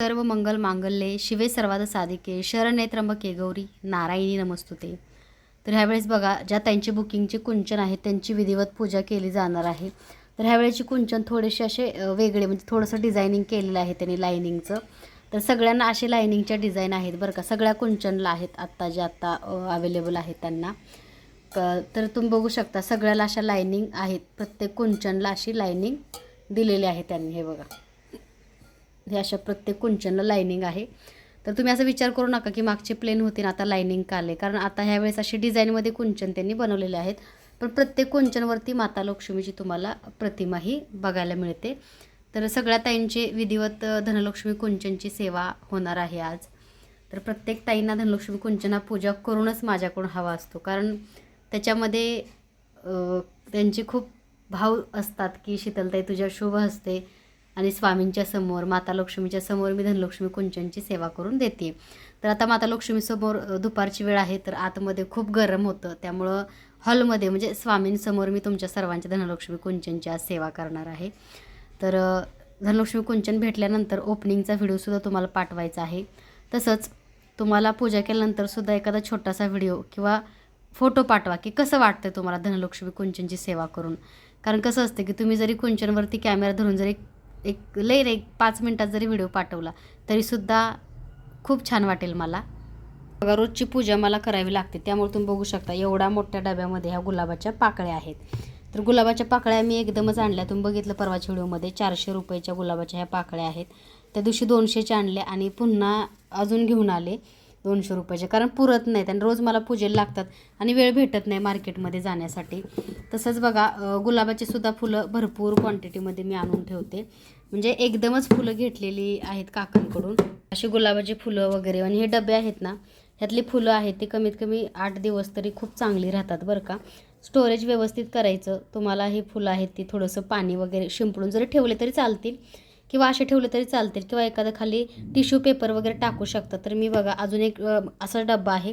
सर्व मंगल मांगल्ये शिवे सर्वाद साधिके शरण्ये त्र्यंबके गौरी नारायणी नमस्तुते. तर ह्यावेळेस बघा ज्या त्यांची बुकिंगची कुंचन आहे त्यांची विधिवत पूजा केली जाणार आहे. तर ह्यावेळेची कुंचन थोडेसे असे वेगळे म्हणजे थोडंसं डिझायनिंग केलेलं आहे त्यांनी लायनिंगचं तर सगळ्यांना असे लायनिंगच्या डिझाईन आहेत बरं का. सगळ्या कुंचनला आहेत आत्ता जे आत्ता अवेलेबल आहेत त्यांना. तर तुम्ही बघू शकता सगळ्याला अशा लायनिंग आहेत. प्रत्येक कुंचनला अशी लायनिंग दिलेली आहे त्यांनी हे बघा. हे अशा प्रत्येक कुंचनला लायनिंग आहे. तर तुम्ही असा विचार करू नका की मागचे प्लेन होते ना आता लायनिंग का आले कारण आता ह्यावेळेस अशी डिझाईनमध्ये कुंचन त्यांनी बनवलेले आहेत. पण प्रत्येक कुंचनवरती माता लक्ष्मीची तुम्हाला प्रतिमा ही बघायला मिळते. तर सगळ्या ताईंचे विधिवत धनलक्ष्मी कुंचनची सेवा होणार आहे आज. तर प्रत्येक ताईंना धनलक्ष्मी कुंचन हा पूजा करूनच माझ्याकडून हवा असतो. कारण त्याच्यामध्ये त्यांचे खूप भाव असतात की शीतलताई तुझ्या शुभ असते आणि स्वामींच्या समोर माता लक्ष्मीच्या समोर मी धनलक्ष्मी कुंचनची सेवा करून देते. तर आता माता लक्ष्मीसमोर दुपारची वेळ आहे तर आतमध्ये खूप गरम होतं. त्यामुळं हॉलमध्ये म्हणजे स्वामींसमोर मी तुमच्या सर्वांच्या धनलक्ष्मी कुंचनची आज सेवा करणार आहे. तर धनलक्ष्मी कुंचन भेटल्यानंतर ओपनिंगचा व्हिडिओसुद्धा तुम्हाला पाठवायचा आहे. तसंच तुम्हाला पूजा केल्यानंतरसुद्धा एखादा छोटासा व्हिडिओ किंवा फोटो पाठवा की कसं वाटतं तुम्हाला धनलक्ष्मी कुंचनची सेवा करून? कारण कसं असतं की तुम्ही जरी कुंचनवरती कॅमेरा धरून जरी एक लई रे एक पाच मिनटात जरी व्हिडिओ पाठवला तरीसुद्धा खूप छान वाटेल मला. बघा रोजची पूजा मला करावी लागते त्यामुळे तुम्ही बघू शकता एवढ्या मोठ्या डब्यामध्ये ह्या गुलाबाच्या पाकळ्या आहेत. तर गुलाबाच्या पाकळ्या मी एकदमच आणल्या. तुम्ही बघितलं परवाच्या व्हिडिओमध्ये चारशे रुपयाच्या गुलाबाच्या ह्या पाकळ्या आहेत. त्या दिवशी दोनशेच्या आणल्या आणि पुन्हा अजून घेऊन आले. दोनशे रुपयाचे. कारण पुरत नाहीत आणि रोज मला पूजेला लागतात आणि वेळ भेटत नाही मार्केटमध्ये जाण्यासाठी. तसंच बघा गुलाबाची सुद्धा फुलं भरपूर क्वांटिटीमध्ये मी आणून ठेवते. म्हणजे एकदमच फुलं घेतलेली आहेत काकांकडून. अशी गुलाबाची फुलं वगैरे आणि हे डबे आहेत ना ह्यातली फुलं आहेत ती कमीत कमी आठ दिवस तरी खूप चांगली राहतात बरं का. स्टोरेज व्यवस्थित करायचं तुम्हाला ही फुलं आहेत ती थोडंसं पाणी वगैरे शिंपडून जरी ठेवले तरी चालतील. किंवा असे ठेवले तरी चालतील. किंवा एखादं खाली टिश्यू पेपर वगैरे टाकू शकता. तर मी बघा अजून एक असा डब्बा आहे.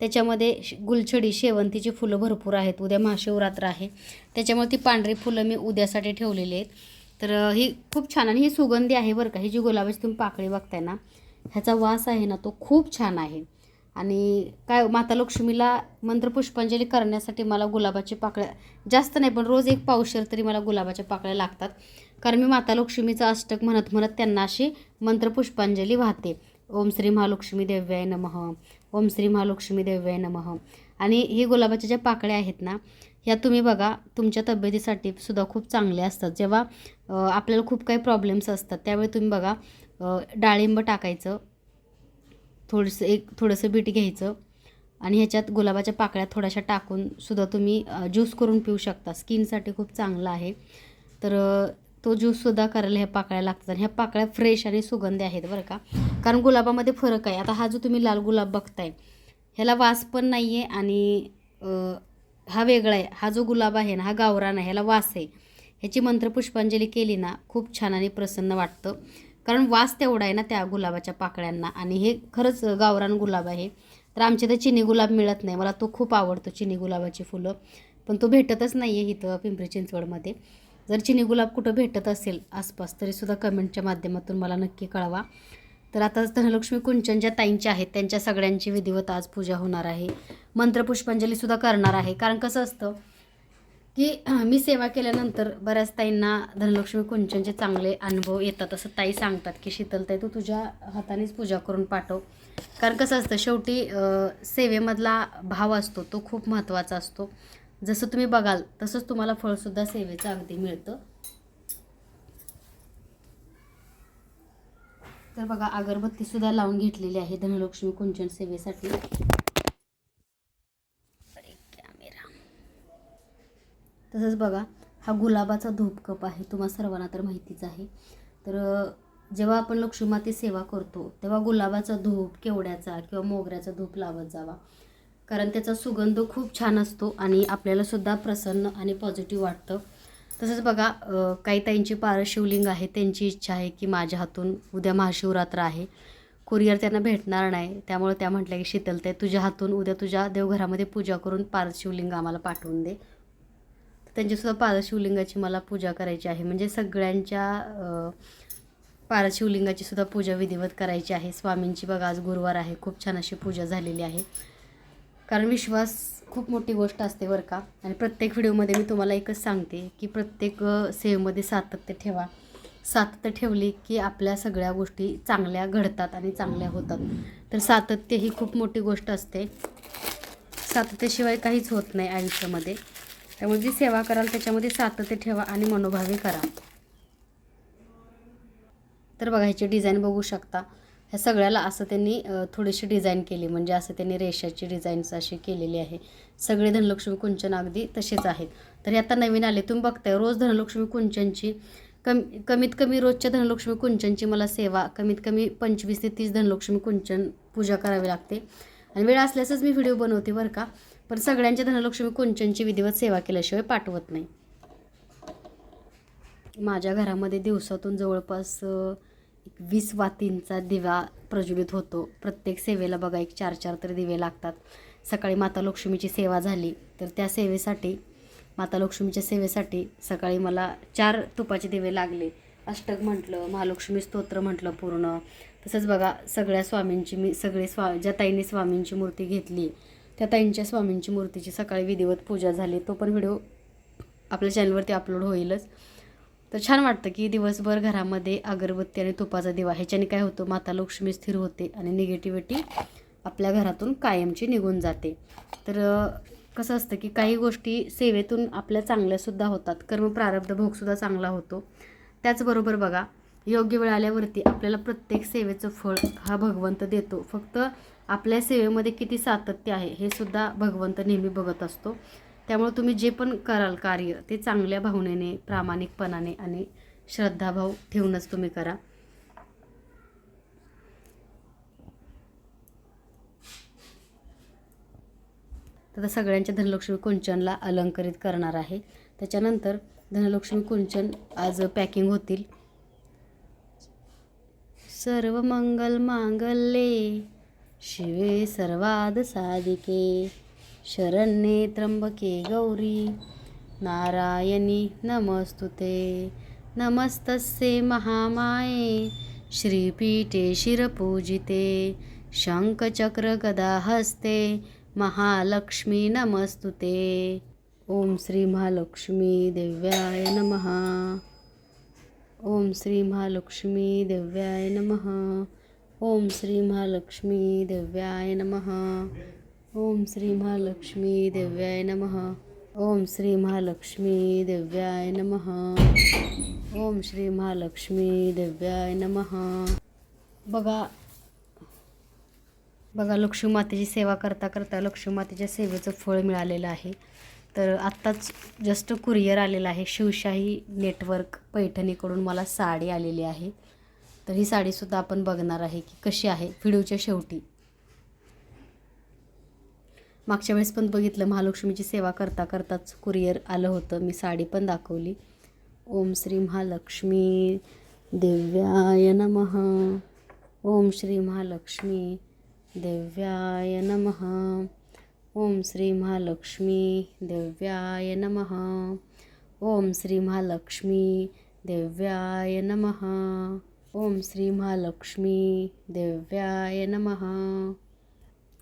त्याच्यामध्ये गुलछडी शेवंतीची फुलं भरपूर आहेत. उद्या महाशिवरात्र आहे. त्याच्यामुळे ती पांढरी फुलं मी उद्यासाठी ठेवलेली आहेत. तर ही खूप छान आणि ही सुगंधी आहे बरं का. ही जी गुलाबाची तुम्ही पाकळी बघताय ना ह्याचा वास आहे ना तो खूप छान आहे. आणि काय माता लक्ष्मीला मंत्रपुष्पांजली करण्यासाठी मला गुलाबाची पाकळ्या जास्त नाही पण रोज एक पावशर तरी मला गुलाबाच्या पाकळ्या लागतात. कारण मी माता लक्ष्मीचं अष्टक म्हणत म्हणत त्यांना अशी मंत्रपुष्पांजली वाहते. ओम श्री महालक्ष्मी देव्याय नमः. ओम श्री महालक्ष्मी देव्याय नमः. आणि ही गुलाबाच्या ज्या पाकळ्या आहेत ना ह्या तुम्ही बघा तुमच्या तब्येतीसाठी सुद्धा खूप चांगल्या असतात. जेव्हा आपल्याला खूप काही प्रॉब्लेम्स असतात त्यावेळी तुम्ही बघा डाळिंब टाकायचं थोडंसं एक थोडंसं बीट घ्यायचं आणि ह्याच्यात गुलाबाच्या पाकळ्या थोड्याशा टाकून सुद्धा तुम्ही ज्यूस करून पिऊ शकता. स्किनसाठी खूप चांगलं आहे. तर तो ज्यूससुद्धा करायला ह्या पाकळ्या लागतात. आणि ह्या पाकळ्या फ्रेश आणि सुगंधी आहेत बरं का. कारण गुलाबामध्ये फरक आहे. आता हा जो तुम्ही लाल गुलाब बघताय ह्याला वास पण नाही आहे आणि हा वेगळा आहे. हा जो गुलाब आहे ना हा गावरान आहे ह्याला वास आहे. ह्याची मंत्रपुष्पांजली केली ना खूप छान आणि प्रसन्न वाटतं. कारण वास तेवढा आहे ना त्या गुलाबाच्या पाकळ्यांना. आणि हे खरंच गावरान गुलाब आहे. तर आमच्या इथं चिनी गुलाब मिळत नाही. मला तो खूप आवडतो चिनी गुलाबाची फुलं. पण तो भेटतच नाही आहे इथं पिंपरी चिंचवडमध्ये. जर चिनी गुलाब कुठं भेटत असेल आसपास तरीसुद्धा कमेंटच्या माध्यमातून मला नक्की कळवा. तर आता धनलक्ष्मी कुंचन ज्या ताईंच्या आहेत त्यांच्या सगळ्यांची विधिवत आज पूजा होणार आहे. मंत्रपुष्पांजलीसुद्धा करणार आहे. कारण कसं असतं की मी सेवा केल्यानंतर बऱ्याच ताईंना धनलक्ष्मी कुंचनचे चांगले अनुभव येतात. असं ताई सांगतात की शीतलताई तू तुझ्या हातानेच पूजा करून पाठव. कारण कसं असतं शेवटी सेवेमधला भाव असतो तो खूप महत्त्वाचा असतो. जसं तुम्ही बघाल तसंच तुम्हाला फळसुद्धा सेवेचं अगदी मिळतं. तर बघा अगरबत्तीसुद्धा लावून घेतलेली आहे धनलक्ष्मी कुंचन सेवेसाठी. कॅमेरा तसंच बघा हा गुलाबाचा धूप कप आहे तुम्हा सर्वांना तर माहितीच आहे. तर जेव्हा आपण लक्ष्मीमाती सेवा करतो तेव्हा गुलाबाचा धूप केवड्याचा किंवा मोगऱ्याचा धूप लावत जावा. कारण त्याचा सुगंध खूप छान असतो आणि आपल्यालासुद्धा प्रसन्न आणि पॉझिटिव्ह वाटतं. तसंच बघा काही ताईंची पारशिवलिंग आहे त्यांची इच्छा आहे की माझ्या हातून उद्या महाशिवरात्र आहे. कुरिअर त्यांना भेटणार नाही त्यामुळे त्या म्हटल्या की शीतलते तुझ्या हातून उद्या तुझ्या देवघरामध्ये पूजा करून पारशिवलिंग आम्हाला पाठवून दे. त्यांचीसुद्धा पारशिवलिंगाची मला पूजा करायची आहे. म्हणजे सगळ्यांच्या पारशिवलिंगाची पार सुद्धा पूजा विधिवत करायची आहे. स्वामींची बघा आज गुरुवार आहे. खूप छान अशी पूजा झालेली आहे. कारण विश्वास खूप मोठी गोष्ट असते बरं का. आणि प्रत्येक व्हिडिओमध्ये मी तुम्हाला एकच सांगते की प्रत्येक सेवमध्ये सेवेमध्ये सातत्य ठेवा. सातत्य ठेवली की आपल्या सगळ्या गोष्टी चांगल्या घडतात आणि चांगल्या होतात. तर सातत्य ही खूप मोठी गोष्ट असते. सातत्याशिवाय काहीच होत नाही आयुष्यामध्ये. त्यामुळे जी सेवा कराल त्याच्यामध्ये सातत्य ठेवा आणि मनोभावे करा. तर बघायचे डिझाईन बघू शकता. ह्या सगळ्याला असं त्यांनी थोडीशी डिझाईन केली. म्हणजे असं त्यांनी रेषाची डिझाईन्स अशी केलेली आहे. सगळे धनलक्ष्मी कुंचन अगदी तसेच आहेत. तर हे आता नवीन आले. तुम्ही बघताय रोज धनलक्ष्मी कुंचनची कम कमीत कमी रोजच्या धनलक्ष्मी कुंचनची मला सेवा कमीत कमी पंचवीस ते तीस धनलक्ष्मी कुंचन पूजा करावी लागते. आणि वेळ असल्यासच मी व्हिडिओ बनवते बरं का. पण सगळ्यांच्या धनलक्ष्मी कुंचनची विधिवत सेवा केल्याशिवाय पाठवत नाही. माझ्या घरामध्ये दिवसातून जवळपास एक वीस वातींचा दिवा प्रज्वलित होतो. प्रत्येक सेवेला बघा एक चार चार तर दिवे लागतात. सकाळी माता लक्ष्मीची सेवा झाली तर त्या सेवेसाठी माता लक्ष्मीच्या सेवेसाठी सकाळी मला चार तुपाचे दिवे लागले. अष्टक म्हटलं महालक्ष्मी स्तोत्र म्हटलं पूर्ण. तसंच बघा सगळ्या स्वामींची मी सगळे स्वा ज्या ताईंनी स्वामींची मूर्ती घेतली त्या ताईंच्या स्वामींची मूर्तीची सकाळी विधिवत पूजा झाली. तो पण व्हिडिओ आपल्या चॅनलवरती अपलोड होईलच. तर छान वाटतं की दिवसभर घरामध्ये अगरबत्ती आणि तुपाचा दिवा ह्याच्याने काय होतं माता लक्ष्मी स्थिर होते आणि निगेटिव्हिटी आपल्या घरातून कायमची निघून जाते. तर कसं असतं की काही गोष्टी सेवेतून आपल्या चांगल्यासुद्धा होतात. कर्म प्रारब्ध भोगसुद्धा चांगला होतो. त्याचबरोबर बघा योग्य वेळ आल्यावरती आपल्याला प्रत्येक सेवेचं फळ हा भगवंत देतो. फक्त आपल्या सेवेमध्ये किती सातत्य आहे हे सुद्धा भगवंत नेहमी बघत असतो. त्यामुळे तुम्ही जे पण कराल कार्य ते चांगल्या भावनेने प्रामाणिकपणाने आणि श्रद्धाभाव ठेवूनच तुम्ही करा. तर आता सगळ्यांच्या धनलक्ष्मी कुंचनला अलंकरित करणार आहे. त्याच्यानंतर धनलक्ष्मी कुंचन आज पॅकिंग होतील. सर्व मंगल मांगल्ये शिवे सर्वाद साधिके. शरण्ये त्र्यंबके गौरी नारायणी नमस्तुते. नमस्तस्ये महामाये श्रीपीठे शिरपूजिते. शङ्खचक्रगदाहस्ते महालक्ष्मी नमस्तुते. ओम श्री महालक्ष्मी देव्याय नमः. ओम श्री महालक्ष्मी देव्याय नमः. ओम श्री महालक्ष्मी देव्याय नमः. ओम श्री महालक्ष्मी देव्याय नमः. ओम श्री महालक्ष्मी देव्याय नम. ओम श्री महालक्ष्मी देव्याय नम. बघा बघा लक्ष्मी मातेची सेवा करता करता लक्ष्मी मातेच्या सेवेचं फळ मिळालेलं आहे. तर आत्ताच जस्ट कुरिअर आलेलं आहे. शिवशाही नेटवर्क पैठणीकडून मला साडी आलेली आहे. तर ही साडीसुद्धा आपण बघणार आहे की कशी आहे. व्हिडिओच्या शेवटी. मागच्या वेळेस पण बघितलं महालक्ष्मीची सेवा करता करताच कुरिअर आलं होतं. मी साडी पण दाखवली. ओम श्री महालक्ष्मी दिव्याय नमः. ओम श्री महालक्ष्मी दिव्याय नमः. ओम श्री महालक्ष्मी दिव्याय नमः. ओम श्री महालक्ष्मी दिव्याय नमः. ओम श्री महालक्ष्मी दिव्याय नमः.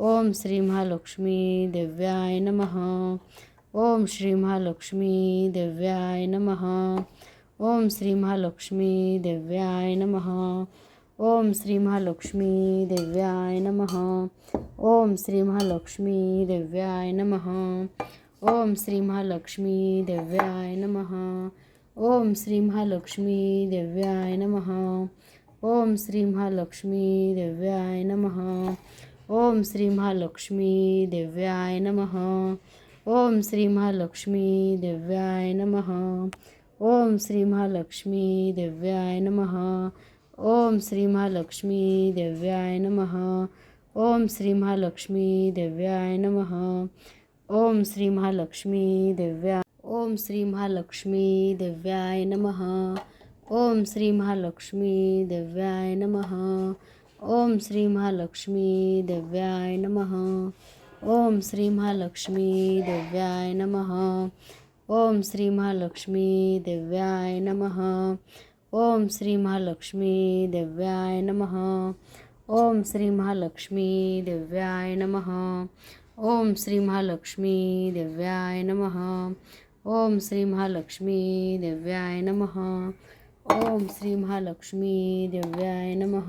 ओम श्री महालक्ष्मी दिव्याय नमः। ओम श्री महालक्ष्मी दिव्याय नमः। ओम श्री महालक्ष्मी दिव्याय नमः। ओम श्री महालक्ष्मी दिव्याय नमः। ओम श्री महालक्ष्मी दिव्याय नमः। ओम श्री महालक्ष्मी दिव्याय नमः। ओम श्री महालक्ष्मी दिव्याय नमः। ओम श्री महालक्ष्मी दिव्याय नमः। ઓમ શ્રી મહાલક્ષ્મી દેવ્યાય નમઃ ઓમ શ્રી મહાલક્ષ્મી દેવ્યાય નમઃ ઓમ શ્રી મહાલક્ષ્મી દેવ્યાય નમઃ ઓમ શ્રી મહાલક્ષ્મી દેવ્યાય નમઃ ઓમ શ્રી મહાલક્ષ્મી દેવ્યાય નમઃ ઓમ શ્રી મહાલક્ષ્મી દેવ્યા ઓમ શ્રી મહાલક્ષ્મી દેવ્યાય નમઃ ઓમ શ્રી મહાલક્ષ્મી દેવ્યાય નમઃ ओम श्री महालक्ष्मी दिव्याय नमः। ओम श्री महालक्ष्मी दिव्याय नमः। ओम श्री महालक्ष्मी दिव्याय नमः। ओम श्री महालक्ष्मी दिव्याय नमः। ओम श्री महालक्ष्मी दिव्याय नमः। ओम श्री महालक्ष्मी दिव्याय नमः। ओम श्री महालक्ष्मी दिव्याय नमः। ओम श्री महालक्ष्मी दिव्याय नमः।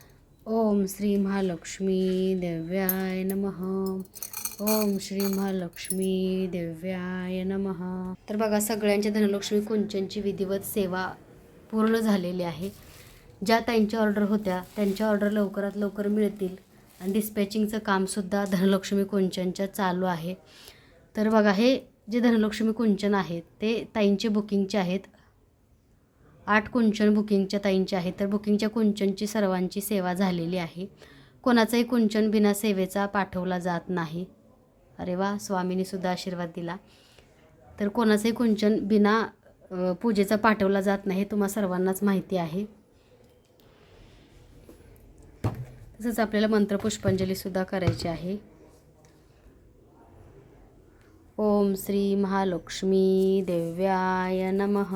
ओम श्री महालक्ष्मी देव्याय नम. ओम श्री महालक्ष्मी देव्याय नम. तर बघा सगळ्यांच्या धनलक्ष्मी कुंचनची विधिवत सेवा पूर्ण झालेली आहे. ज्या त्यांच्या ऑर्डर होत्या त्यांच्या ऑर्डर लवकरात लवकर मिळतील. आणि डिस्पॅचिंगचं कामसुद्धा धनलक्ष्मी कुंचनच्या चालू आहे. तर बघा हे जे धनलक्ष्मी कुंचन आहेत ते ताईंचे बुकिंगचे आहेत. आठ कुंचन बुकिंगच्या ताईंचे आहेत तर बुकिंगच्या कुंचनची सर्वांची सेवा झालेली आहे. कोणाचाही कुंचन बिना सेवेचा पाठवला जात नाही. अरे वा स्वामीनीसुद्धा आशीर्वाद दिला. तर कोणाचंही कुंचन बिना पूजेचा पाठवला जात नाही तुम्हा सर्वांनाच माहिती आहे. तसंच आपल्याला मंत्रपुष्पांजलीसुद्धा करायची आहे. ओम श्री महालक्ष्मी देव्याय नमः.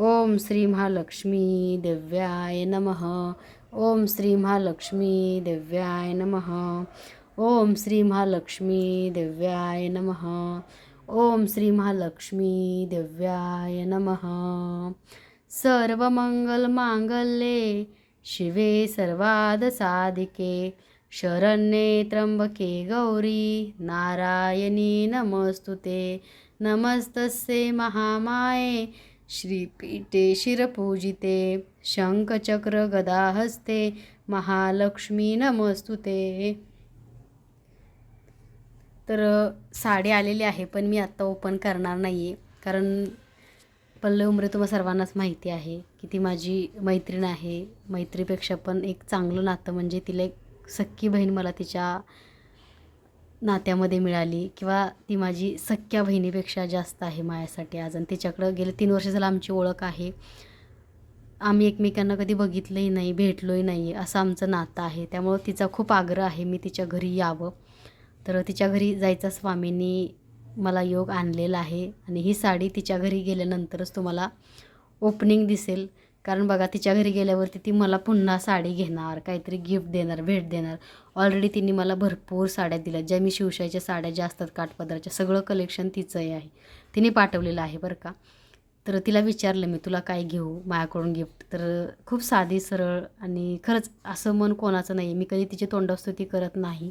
ओम श्री महालक्ष्मी दिव्याय नमः। ओम श्री महालक्ष्मी दिव्याय नमः। ओम श्री महालक्ष्मी दिव्याय नमः। ओम श्री महालक्ष्मी दिव्याय नमः। सर्वमङ्गलमाङ्गल्ये शिवे सर्वादसाधिके शरण्ये त्र्यंबके गौरी नारायणी नमस्तुते। नमस्तस्ये महामाये श्रीपीठे शिरपूजिते शंखचक्र गदाहस्ते महालक्ष्मी नमस्तुते. तर साडी आलेली आहे पण मी आत्ता ओपन करणार नाही आहे कारण पल्लव उमरे तुम्हा सर्वांनाच माहिती आहे की ती माझी मैत्रीण आहे. मैत्रीपेक्षा पण एक चांगलं नातं म्हणजे तिला एक सख्खी बहीण मला तिच्या नात्यामध्ये मिळाली किंवा ती माझी सख्या बहिणीपेक्षा जास्त आहे माझ्यासाठी आज आणि तिच्याकडं गेले तीन वर्ष झालं आमची ओळख आहे. आम्ही एकमेकांना कधी बघितलंही नाही भेटलोही नाही असं आमचं नातं आहे. त्यामुळं तिचा खूप आग्रह आहे मी तिच्या घरी यावं. तर तिच्या घरी जायचा स्वामींनी मला योग आणलेला आहे आणि ही साडी तिच्या घरी गेल्यानंतरच तुम्हाला ओपनिंग दिसेल. कारण बघा तिच्या घरी गेल्यावरती ती मला पुन्हा साडी घेणार काहीतरी गिफ्ट देणार भेट देणार. ऑलरेडी तिने मला भरपूर साड्या दिल्या. ज्या मी शिवशाईच्या साड्या ज्या असतात काठपदराच्या सगळं कलेक्शन तिचंही आहे. तिने पाठवलेलं आहे बरं का. तर तिला विचारलं मी तुला काय घेऊ? माझ्याकडून गिफ्ट तर खूप साधी सरळ आणि खरंच असं मन कोणाचं नाही मी कधी तिची तोंडस्तुती करत नाही.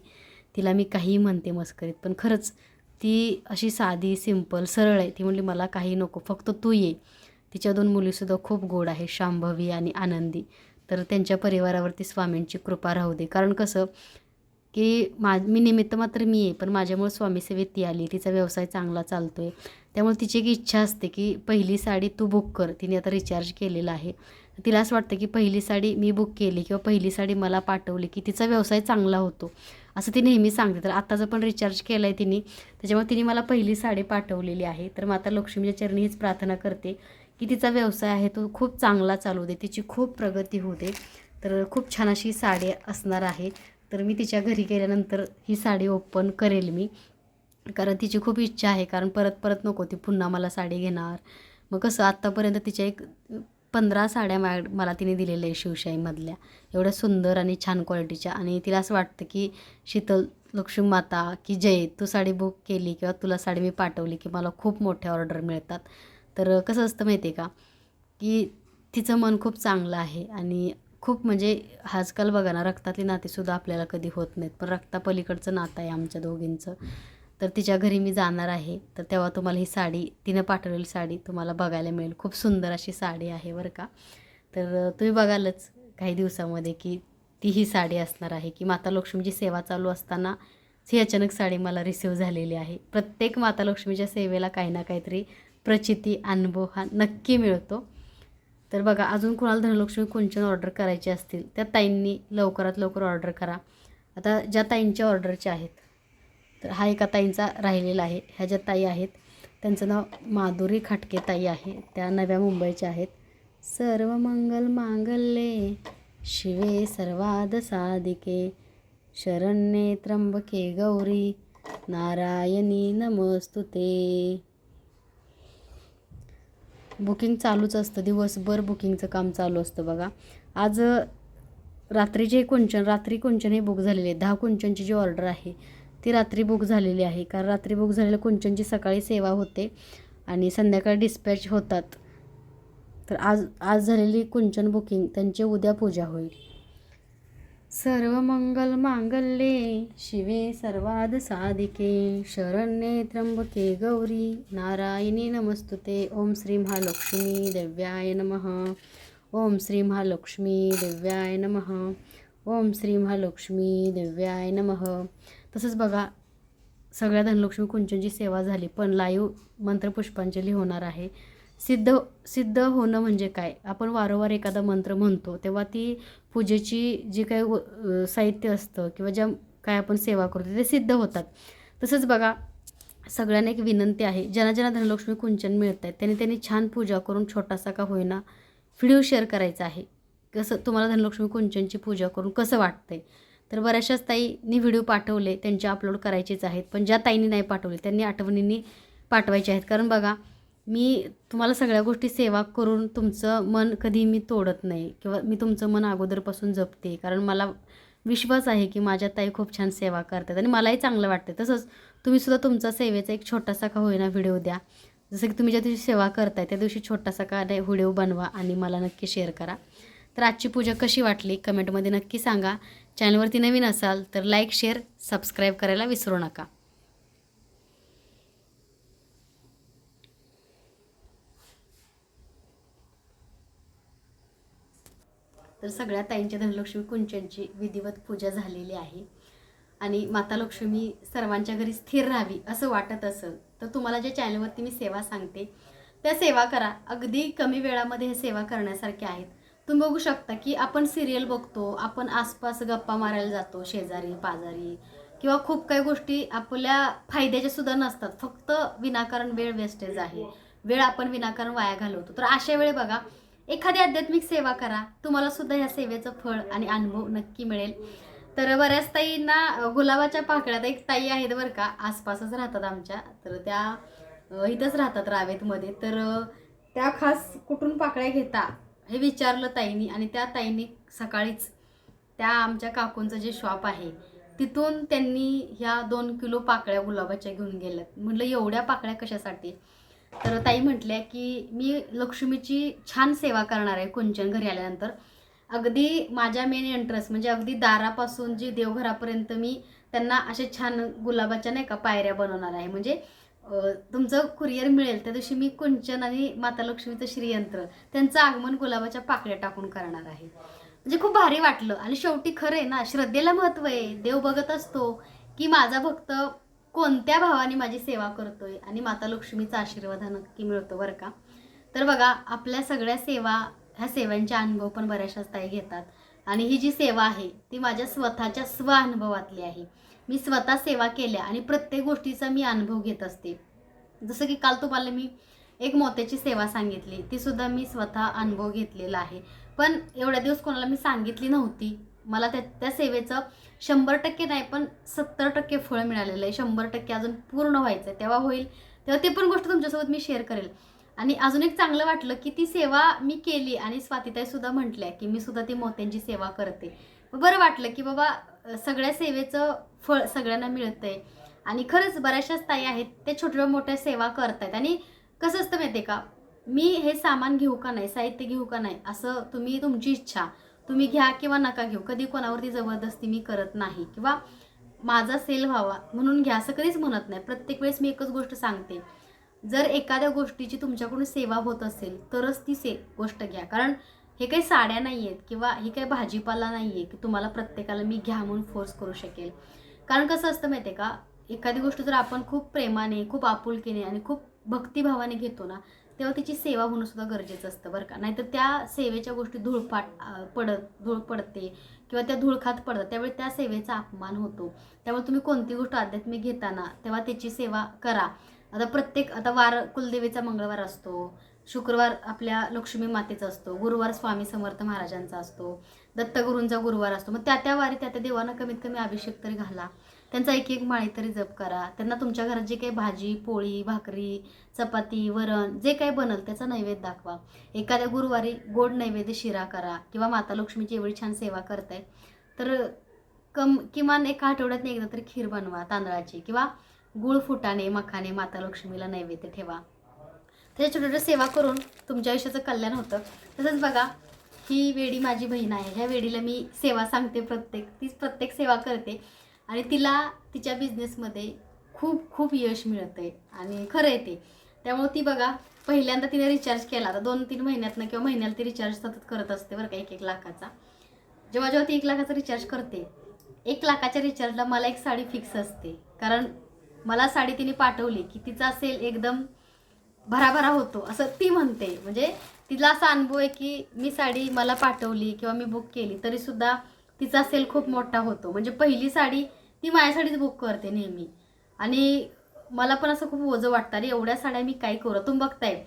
तिला मी काहीही म्हणते मस्करीत पण खरंच ती अशी साधी सिंपल सरळ आहे. ती म्हणली मला काही नको फक्त तू ये. तिच्या दोन मुलीसुद्धा खूप गोड आहे शांभवी आणि आनंदी. तर त्यांच्या परिवारावरती स्वामींची कृपा राहू दे. कारण कसं की मा मी निमित्त मात्र मी आहे पण माझ्यामुळे स्वामीसेवेत ती आली. तिचा व्यवसाय चांगला चालतो आहे त्यामुळे तिची एक इच्छा असते की पहिली साडी तू बुक कर. तिने आता रिचार्ज केलेला आहे. तिला असं वाटतं की पहिली साडी मी बुक केली किंवा पहिली साडी मला पाठवली की तिचा व्यवसाय चांगला होतो. असं ती नेहमी सांगते. तर आत्ताचं पण रिचार्ज केलं आहे तिने. त्याच्यामुळे तिने मला पहिली साडी पाठवलेली आहे. तर माता लक्ष्मीच्या चरणी हीच प्रार्थना करते. की तिचा व्यवसाय आहे तो खूप चांगला चालू दे तिची खूप प्रगती होऊ दे. तर खूप छान अशी साडी असणार आहे. तर मी तिच्या घरी गेल्यानंतर ही साडी ओपन करेल मी. कारण तिची खूप इच्छा आहे. कारण परत परत नको ती पुन्हा मला साडी घेणार. मग कसं आत्तापर्यंत तिच्या एक पंधरा साड्या मा मला तिने दिलेल्या आहे शिवशाहीमधल्या एवढ्या सुंदर आणि छान क्वालिटीच्या आणि तिला असं वाटतं की शीतल लक्ष्मी माता की जय तू साडी बुक केली किंवा तुला साडी मी पाठवली की मला खूप मोठ्या ऑर्डर मिळतात. तर कसं असतं माहिती आहे का? की तिचं मन खूप चांगलं आहे आणि खूप म्हणजे आजकाल बघा ना रक्तातली नातीसुद्धा आपल्याला कधी होत नाहीत. पण रक्तापलीकडचं नातं आहे आमच्या दोघींचं. तर तिच्या घरी मी जाणार आहे. तर तेव्हा तुम्हाला ही साडी तिनं पाठवलेली साडी तुम्हाला बघायला मिळेल. खूप सुंदर अशी साडी आहे बरं का. तर तुम्ही बघालच काही दिवसामध्ये की ती ही साडी असणार आहे की माता लक्ष्मीची सेवा चालू असताना ही अचानक साडी मला रिसीव झालेली आहे. प्रत्येक माता लक्ष्मीच्या सेवेला काही ना काहीतरी प्रचिती अनुभव हा नक्की मिळतो. तर बघा अजून कोणाला धनलक्ष्मी कुंचन ऑर्डर करायचे असतील त्या ताईंनी लवकरात लवकर ऑर्डर करा. आता ज्या ताईंच्या ऑर्डरच्या आहेत तर हा एका ताईंचा राहिलेला आहे. ह्या ज्या ताई आहेत त्यांचं नाव माधुरी खाटके ताई आहे. त्या नव्या मुंबईच्या आहेत. सर्व मंगल मांगल्ये शिवे सर्वाद साधिके. शरण्ये त्र्यंबके गौरी नारायणी नमस्तुते. बुकिंग चालूच असतं. दिवसभर बुकिंगचं काम चालू असतं बघा. आज रात्रीचे कुंचन रात्री कुंचन हे बुक झालेले आहे दहा कुंचनची जी ऑर्डर आहे ती रात्री बुक झालेली आहे. कारण रात्री बुक झालेल्या कुंचनची सकाळी सेवा होते आणि संध्याकाळी डिस्पॅच होतात. तर आज आज झालेली कुंचन बुकिंग त्यांची उद्या पूजा होईल. सर्व मंगल मांगल्ये शिवे सर्वाद साधिके शरण्ये त्र्यंबके गौरी नारायणी नमस्तुते. ओम श्री महालक्ष्मी दिव्याय नमः. ओम श्री महालक्ष्मी दिव्याय नमः. ओम श्री महालक्ष्मी दिव्याय नमः. तसंच बघा सगळ्या धनलक्ष्मी कुंचनची सेवा झाली पण लाईव्ह मंत्रपुष्पांजली होणार आहे. सिद्ध सिद्ध होणं म्हणजे काय? आपण वारंवार एखादा मंत्र म्हणतो तेव्हा ती पूजेची जी काही व- साहित्य असतं किंवा ज्या काय आपण सेवा करतो ते सिद्ध होतात. तसंच बघा सगळ्यांना एक विनंती आहे ज्यांना ज्यांना धनलक्ष्मी कुंचन मिळत आहेत त्यांनी त्यांनी छान पूजा करून छोटासा का होईना व्हिडिओ शेअर करायचा आहे. कसं तुम्हाला धनलक्ष्मी कुंचनची पूजा करून कसं वाटतंय? तर बऱ्याचशाच ताईंनी व्हिडिओ पाठवले त्यांचे अपलोड करायचेच आहेत पण ज्या ताईंनी नाही पाठवले त्यांनी आठवणींनी पाठवायचे आहेत. कारण बघा मी तुम्हाला सगळ्या गोष्टी सेवा करून तुमचं मन कधी मी तोडत नाही किंवा मी तुमचं मन अगोदरपासून जपते. कारण मला विश्वास आहे की माझ्या ताई खूप छान सेवा करतात आणि मलाही चांगलं वाटतं. तसंच तुम्हीसुद्धा तुमचा सेवेचा एक छोटासा का होईना व्हिडिओ द्या. जसं की तुम्ही ज्या दिवशी सेवा करताय त्या दिवशी छोटासा का नाही व्हिडिओ बनवा आणि मला नक्की शेअर करा. तर आजची पूजा कशी वाटली कमेंटमध्ये नक्की सांगा. चॅनलवरती नवीन असाल तर लाईक शेअर सबस्क्राईब करायला विसरू नका. तर सगळ्या ताईंच्या धनलक्ष्मी कुंचनची विधिवत पूजा झालेली आहे. आणि माता लक्ष्मी सर्वांच्या घरी स्थिर राहावी असं वाटत असेल तर तुम्हाला ज्या चॅनलवरती मी सेवा सांगते त्या सेवा करा. अगदी कमी वेळामध्ये हे सेवा करण्यासारख्या आहेत. तुम्ही बघू शकता की आपण सिरियल बघतो आपण आसपास गप्पा मारायला जातो शेजारी पाजारी किंवा खूप काही गोष्टी आपल्या फायद्याच्या सुद्धा नसतात. फक्त विनाकारण वेळ वेस्टेज आहे. वेळ आपण विनाकारण वाया घालवतो. तर अशा वेळी बघा एखादी आध्यात्मिक सेवा करा. तुम्हाला सुद्धा या सेवेचं फळ आणि अनुभव नक्की मिळेल. तर बऱ्याच ताईंना गुलाबाच्या पाकळ्यात एक ताई आहेत बरं का आसपासच राहतात आमच्या. तर त्या इथंच राहतात रावेतमध्ये. तर त्या खास कुठून पाकळ्या घेता हे विचारलं ताईंनी आणि त्या ताईंनी सकाळीच त्या आमच्या काकूंचं जे शॉप आहे तिथून त्यांनी ह्या दोन किलो पाकळ्या गुलाबाच्या घेऊन गेल्यात. म्हटलं एवढ्या पाकळ्या कशासाठी? तर ताई म्हटल्या की मी लक्ष्मीची छान सेवा करणार आहे कुंचन घरी आल्यानंतर. अगदी माझ्या मेन एंट्रन्स म्हणजे अगदी दारापासून जी देवघरापर्यंत मी त्यांना असे छान गुलाबाच्या नाही का पायऱ्या बनवणार आहे. म्हणजे तुमचं कुरिअर मिळेल त्या दिवशी मी कुंचन आणि माता लक्ष्मीचं श्रीयंत्र त्यांचं आगमन गुलाबाच्या पाकळ्या टाकून करणार आहे. म्हणजे खूप भारी वाटलं. आणि शेवटी खरं आहे ना श्रद्धेला महत्त्व आहे. देव बघत असतो की माझा भक्त कोणत्या भावाने माझी सेवा करतोय आणि माता लक्ष्मीचा आशीर्वाद हा नक्की मिळतो बरं का? तर बघा आपल्या सगळ्या सेवा ह्या सेवांचे अनुभव पण बऱ्याचशाच ताई घेतात. आणि ही जी सेवा आहे ती माझ्या स्वतःच्या स्व अनुभवातली आहे. मी स्वतः सेवा केल्या आणि प्रत्येक गोष्टीचा मी अनुभव घेत असते. जसं की काल तुम्हाला मी एक मोत्याची सेवा सांगितली ती सुद्धा मी स्वतः अनुभव घेतलेला आहे. पण एवढ्या दिवस कोणाला मी सांगितली नव्हती. मला त्या त्या सेवेचं शंभर टक्के नाही पण सत्तर टक्के फळ मिळालेलं आहे. शंभर टक्के अजून पूर्ण व्हायचं आहे. तेव्हा होईल. तेव्हा ते पण गोष्ट तुमच्यासोबत मी शेअर करेल. आणि अजून एक चांगलं वाटलं की ती सेवा मी केली आणि स्वातीताई सुद्धा म्हटल्या की मी सुद्धा ती मोत्यांची सेवा करते. बरं वाटलं की बाबा सगळ्या सेवेचं फळ सगळ्यांना मिळतं आहे आणि खरंच बऱ्याचशाच ताई आहेत ते छोट्या मोठ्या सेवा करतायत. आणि कसं असतं माहिती आहे का? मी हे सामान घेऊ का नाही साहित्य घेऊ का नाही असं तुम्ही तुमची इच्छा. तुम्ही घ्या किंवा नका घेऊ. कधी कोणावरती जबरदस्ती मी करत नाही किंवा माझा सेल व्हावा म्हणून घ्या असं कधीच म्हणत नाही. प्रत्येक वेळेस मी एकच गोष्ट सांगते. जर एखाद्या गोष्टीची तुमच्याकडून सेवा होत असेल तरच ती से गोष्ट घ्या. कारण हे काही साड्या नाही आहेत किंवा हे काही भाजीपाला नाही आहे की तुम्हाला प्रत्येकाला मी घ्या म्हणून फोर्स करू शकेल. कारण कसं असतं माहिती आहे का? एखादी गोष्ट जर आपण खूप प्रेमाने खूप आपुलकीने आणि खूप भक्तिभावाने घेतो ना तेव्हा तिची सेवा होणं सुद्धा गरजेचं असतं बरं का. नाहीतर त्या सेवेच्या गोष्टी धूळपाट पडत धूळ पडते किंवा त्या धूळखात पडतात त्यावेळी त्या सेवेचा अपमान होतो. त्यामुळे तुम्ही कोणती गोष्ट आध्यात्मिक घेताना तेव्हा त्याची सेवा करा. आता प्रत्येक आता वार कुलदेवीचा मंगळवार असतो शुक्रवार आपल्या लक्ष्मी मातेचा असतो गुरुवार स्वामी समर्थ महाराजांचा असतो दत्तगुरूंचा गुरुवार असतो. मग त्या त्या वारी त्या त्या देवांना कमीत कमी अभिषेक तरी घाला. त्यांचा एक एक माळी तरी जप करा. त्यांना तुमच्या घरात जे काही भाजी पोळी भाकरी चपाती वरण जे काही बनल त्याचा नैवेद्य दाखवा. एखाद्या गुरुवारी गोड नैवेद्य शिरा करा किंवा माता लक्ष्मीची एवढी छान सेवा करताय. तर कम किमान एका आठवड्यात एकदा तरी खीर बनवा तांदळाची किंवा गुळ फुटाणे मखाने माता लक्ष्मीला नैवेद्य ठेवा. त्याच्या छोट्या छोट्या सेवा करून तुमच्या आयुष्याचं कल्याण होतं. तसंच बघा ही वेडी माझी बहीण आहे. ह्या वेडीला मी सेवा सांगते प्रत्येक तीच प्रत्येक सेवा करते. आणि तिला तिच्या बिझनेसमध्ये खूप खूप यश मिळतं आहे आणि खरं आहे ते. त्यामुळे ती बघा पहिल्यांदा तिने रिचार्ज केला. आता दोन तीन महिन्यातनं किंवा महिन्याला ती रिचार्ज सतत करत असते बरं का एक एक लाखाचा. जेव्हा जेव्हा ती एक लाखाचा रिचार्ज करते एक लाखाच्या रिचार्जला मला एक साडी फिक्स असते. कारण मला साडी तिने पाठवली की तिचा सेल एकदम भराभरा होतो असं ती म्हणते. म्हणजे तिला असा अनुभव आहे की मी साडी मला पाठवली किंवा मी बुक केली तरीसुद्धा तिचा सेल खूप मोठा होतो. म्हणजे पहिली साडी ती माझ्यासाठीच बुक करते नेहमी. आणि मला पण असं खूप ओझं वाटतं अरे एवढ्या साड्या मी काय करू? तुम्ही बघताय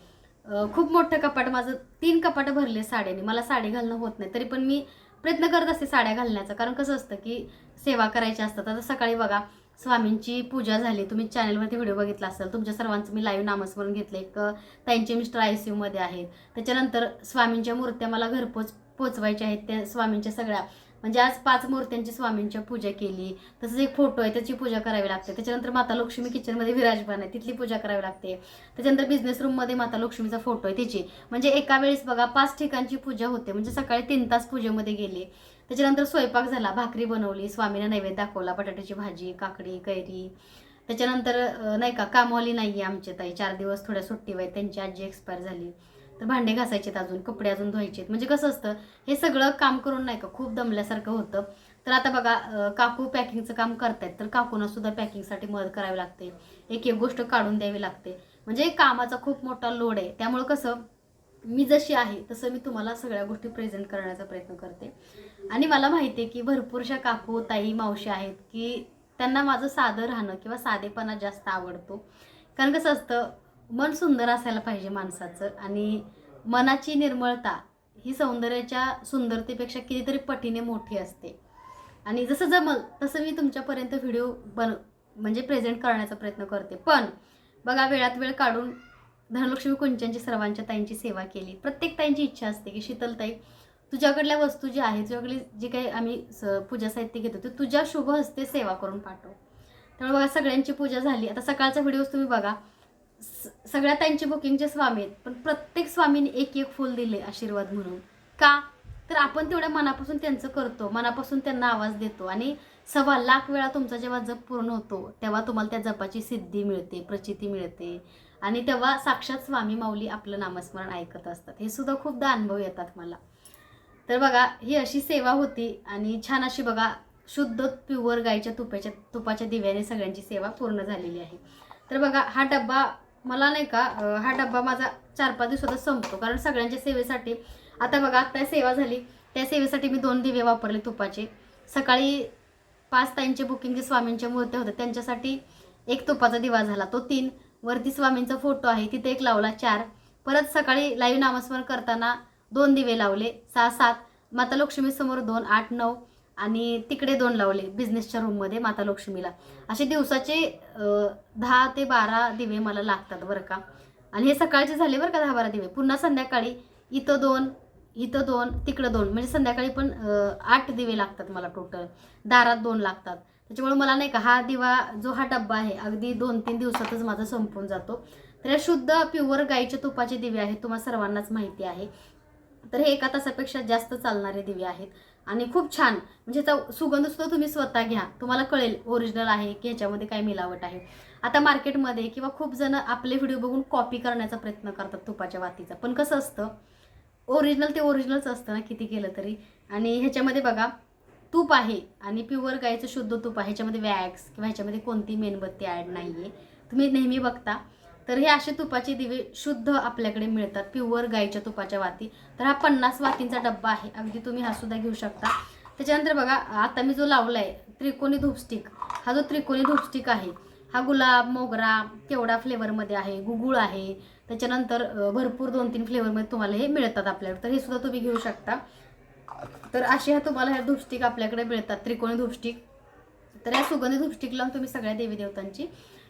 खूप मोठं कपाट माझं तीन कपाटं भरले साड्याने. मला साडी घालणं होत नाही तरी पण मी प्रयत्न करत असते साड्या घालण्याचा. कारण कसं असतं की सेवा करायची असतात. आता सकाळी बघा स्वामींची पूजा झाली. तुम्ही चॅनलवरती व्हिडिओ बघितला असाल. तुमच्या सर्वांचं मी लाईव्ह नामस्मरण घेतलं एक त्यांचे मिस्टर आय सी यूमध्ये आहेत. त्याच्यानंतर स्वामींच्या मूर्त्या मला घरपोच पोचवायच्या आहेत. त्या स्वामींच्या सगळ्या. म्हणजे आज पाच मूर्त्यांची स्वामींच्या पूजा केली तसंच एक फोटो आहे त्याची पूजा करावी लागते. त्याच्यानंतर माता लक्ष्मी किचनमध्ये विराजमान आहे तिथली पूजा करावी लागते. त्याच्यानंतर बिझनेस रूममध्ये माता लक्ष्मीचा फोटो आहे तिची. म्हणजे एका वेळेस बघा पाच ठिकाणची पूजा होते. म्हणजे सकाळी तीन तास पूजेमध्ये गेले. त्याच्यानंतर स्वयंपाक झाला भाकरी बनवली स्वामीने नैवेद्य दाखवला बटाट्याची भाजी काकडी कैरी. त्याच्यानंतर नाही का कामवाली नाही आहे आमच्या ताई. चार दिवस थोड्या सुट्टीवर आहेत त्यांची आजी एक्सपायर झाली. तर भांडे घासायचे अजून कपडे अजून धुवायचे म्हणजे कसं असतं हे सगळं काम करून नाही का खूप दमल्यासारखं होतं. तर आता बघा काकू पॅकिंगचं काम करतायत तर काकूंना सुद्धा पॅकिंगसाठी मदत करावी लागते. एक एक गोष्ट काढून द्यावी लागते. म्हणजे कामाचा खूप मोठा लोड आहे. त्यामुळं कसं मी जशी आहे तसं मी तुम्हाला सगळ्या गोष्टी प्रेझेंट करण्याचा प्रयत्न करते. आणि मला माहिती आहे की भरपूरशा काकू ताई मावशी आहेत की त्यांना माझं साधं राहणं किंवा साधेपणा जास्त आवडतो. कारण कसं असतं मन सुंदर असायला पाहिजे माणसाचं आणि मनाची निर्मळता ही सौंदर्याच्या सुंदरतेपेक्षा कितीतरी पटीने मोठी असते. आणि जसं जमल तसं मी तुमच्यापर्यंत व्हिडिओ बन म्हणजे प्रेझेंट करण्याचा प्रयत्न करते. पण बघा वेळात वेळ काढून धनलक्ष्मी कुंचनची सर्वांच्या ताईंची सेवा केली. प्रत्येक ताईंची इच्छा असते की शीतलताई तुझ्याकडल्या वस्तू ज्या आहेत तुझ्याकडली जी काही आम्ही स- पूजा साहित्य घेतो ते तुझ्या शुभ हस्ते सेवा करून पाठव. त्यामुळे बघा सगळ्यांची पूजा झाली. आता सकाळचा व्हिडिओ तुम्ही बघा. सगळ्या त्यांचे बुकिंगचे स्वामी आहेत. पण प्रत्येक स्वामीने एक एक फुल दिले आशीर्वाद म्हणून. का? तर आपण तेवढ्या मनापासून त्यांचं करतो. मनापासून त्यांना आवाज देतो. आणि सव्वा लाख वेळा तुमचा जेव्हा जप पूर्ण होतो तेव्हा तुम्हाला त्या जपाची सिद्धी मिळते प्रचिती मिळते. आणि तेव्हा साक्षात स्वामी माऊली आपलं नामस्मरण ऐकत असतात. हे सुद्धा खूपदा अनुभव येतात मला. तर बघा ही अशी सेवा होती आणि छान अशी बघा शुद्ध प्युअर गाईच्या तुपाच्या तुपाच्या दिव्याने सगळ्यांची सेवा पूर्ण झालेली आहे. तर बघा हा डब्बा मला नाही का हा डब्बा माझा चार पाच दिवसातच संपतो. कारण सगळ्यांच्या सेवेसाठी आता बघा आता सेवा झाली. त्या सेवेसाठी मी दोन दिवे वापरले तुपाचे. सकाळी पाच ताईंचे बुकिंगचे स्वामींच्या मूर्त्या होत्या त्यांच्यासाठी एक तुपाचा दिवा झाला. तो तीन. वरती स्वामींचा फोटो आहे. तिथे एक लावला चार. परत सकाळी लाईव्ह नामस्मरण करताना दोन दिवे लावले. सहा सात माता लक्ष्मीसमोर दोन आठ नऊ. आणि तिकडे दोन लावले बिझनेसच्या रूममध्ये माता लक्ष्मीला. असे दिवसाचे दहा ते बारा दिवे मला लागतात बरं का. आणि हे सकाळचे झाले बरं का दहा बारा दिवे. पुन्हा संध्याकाळी इथं दोन इथं दोन तिकडं दोन. म्हणजे संध्याकाळी पण आठ दिवे लागतात मला टोटल दारात दोन लागतात. त्याच्यामुळे मला नाही का हा दिवा जो हा डब्बा आहे अगदी दोन तीन दिवसातच माझा संपून जातो. तर या शुद्ध प्युअर गाईच्या तुपाचे दिवे आहेत तुम्हाला सर्वांनाच माहिती आहे. तर हे एका तासापेक्षा जास्त चालणारे दिवे आहेत. आणि खूप छान. म्हणजे त्याचा सुगंध सुद्धा तुम्ही स्वतः घ्या. तुम्हाला कळेल ओरिजिनल आहे की ह्याच्यामध्ये काय मिलावट आहे. आता मार्केटमध्ये किंवा खूप जण आपले व्हिडिओ बघून कॉपी करण्याचा प्रयत्न करतात तुपाच्या वातीचा. पण कसं असतं ओरिजिनल ते ओरिजिनलच असतं ना किती केलं तरी. आणि ह्याच्यामध्ये बघा तूप आहे आणि प्युअर गाईचं शुद्ध तूप आहे. ह्याच्यामध्ये वॅक्स किंवा ह्याच्यामध्ये कोणती मेणबत्ती ॲड नाही आहे तुम्ही नेहमी बघता. तर हे असे तुपाचे दिवे शुद्ध आपल्याकडे मिळतात. प्युअर गाईच्या तुपाच्या वाती. तर हा पन्नास वातींचा डब्बा आहे. अगदी तुम्ही हा सुद्धा घेऊ शकता. त्याच्यानंतर बघा आता मी जो लावला आहे त्रिकोणी धूपस्टिक. हा जो त्रिकोणी धूपस्टिक आहे हा गुलाब मोगरा केवडा फ्लेवरमध्ये आहे गुगुळ आहे. त्याच्यानंतर भरपूर दोन तीन फ्लेवरमध्ये तुम्हाला हे मिळतात आपल्याकडे. तर हे सुद्धा तुम्ही घेऊ शकता. तर असे ह्या तुम्हाला ह्या धूपस्टिक आपल्याकडे मिळतात. त्रिकोणी धूपस्टिक. तर या सुगंधी धूपस्टिक लावून तुम्ही सगळ्या देवी देवतांची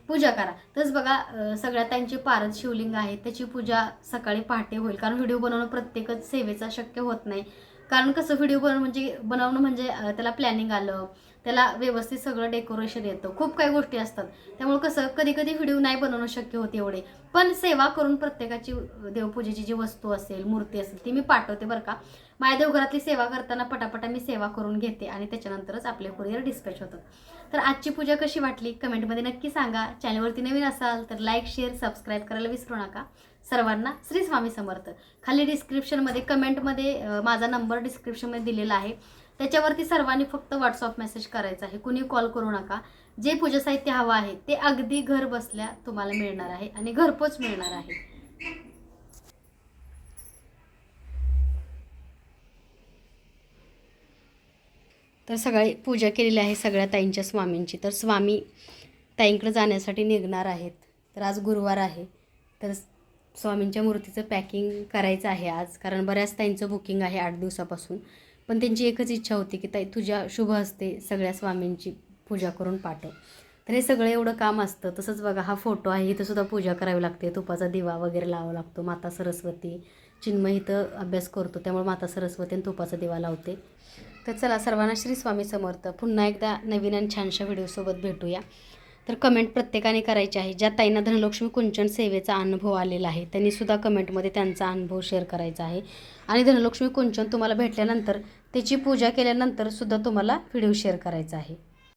पूजा करा. तसंच बघा सगळ्या त्यांची पारद शिवलिंग आहे त्याची पूजा सकाळी पहाटे होईल. कारण व्हिडिओ बनवणं प्रत्येकच सेवेचा शक्य होत नाही. कारण कसं व्हिडिओ बनवणं म्हणजे बनवणं म्हणजे त्याला प्लॅनिंग आलं त्याला व्यवस्थित सगळं डेकोरेशन येतं. खूप काही गोष्टी असतात. त्यामुळे कसं कधी कधी व्हिडिओ नाही बनवणं शक्य होते एवढे. पण सेवा करून प्रत्येकाची देवपूजेची जी वस्तू असेल मूर्ती असेल ती मी पाठवते बरं का. माझ्या देवघरातली सेवा करताना पटापटा मी सेवा करून घेते आणि त्याच्यानंतरच आपले कुरिअर डिस्पॅच होतात तर आजची पूजा कशी वाटली? कमेंटमध्ये नक्की सांगा. चॅनलवरती नवीन असाल तर लाईक शेअर सबस्क्राईब करायला विसरू नका. सर्वांना श्री स्वामी समर्थ. खाली डिस्क्रिप्शनमध्ये कमेंटमध्ये माझा नंबर डिस्क्रिप्शनमध्ये दिलेला आहे. त्याच्यावरती सर्वांनी फक्त व्हॉट्सअप मेसेज करायचा आहे. कुणी कॉल करू नका. जे पूजा साहित्य हवं आहे ते अगदी घर बसल्या तुम्हाला मिळणार आहे आणि घरपोच मिळणार आहे. तर सगळे पूजा केलेली आहे सगळ्या ताईंच्या स्वामींची. तर स्वामी ताईंकडे जाण्यासाठी निघणार आहेत. तर आज गुरुवार आहे. तर स्वामींच्या मूर्तीचं पॅकिंग करायचं आहे आज. कारण बऱ्याच ताईंचं बुकिंग आहे आठ दिवसापासून. पण त्यांची एकच इच्छा होती की ताई तुझ्या शुभ असते सगळ्या स्वामींची पूजा करून पाठव. तर हे सगळं एवढं काम असतं. तसंच बघा हा फोटो आहे. इथंसुद्धा पूजा करावी लागते. तुपाचा दिवा वगैरे लावावा लागतो. माता सरस्वती चिन्मय इथं अभ्यास करतो त्यामुळे माता सरस्वती आणि तुपाचा दिवा लावते. तर चला सर्वांना श्री स्वामी समर्थ. पुन्हा एकदा नवीन आणि छानशा व्हिडिओसोबत भेटूया. तर कमेंट प्रत्येकाने करायची आहे. ज्या ताईंना धनलक्ष्मी कुंचन सेवेचा अनुभव आलेला आहे त्यांनीसुद्धा कमेंटमध्ये त्यांचा अनुभव शेअर करायचा आहे. आणि धनलक्ष्मी कुंचन तुम्हाला भेटल्यानंतर त्याची पूजा केल्यानंतर सुद्धा तुम्हाला व्हिडिओ शेअर करायचा आहे.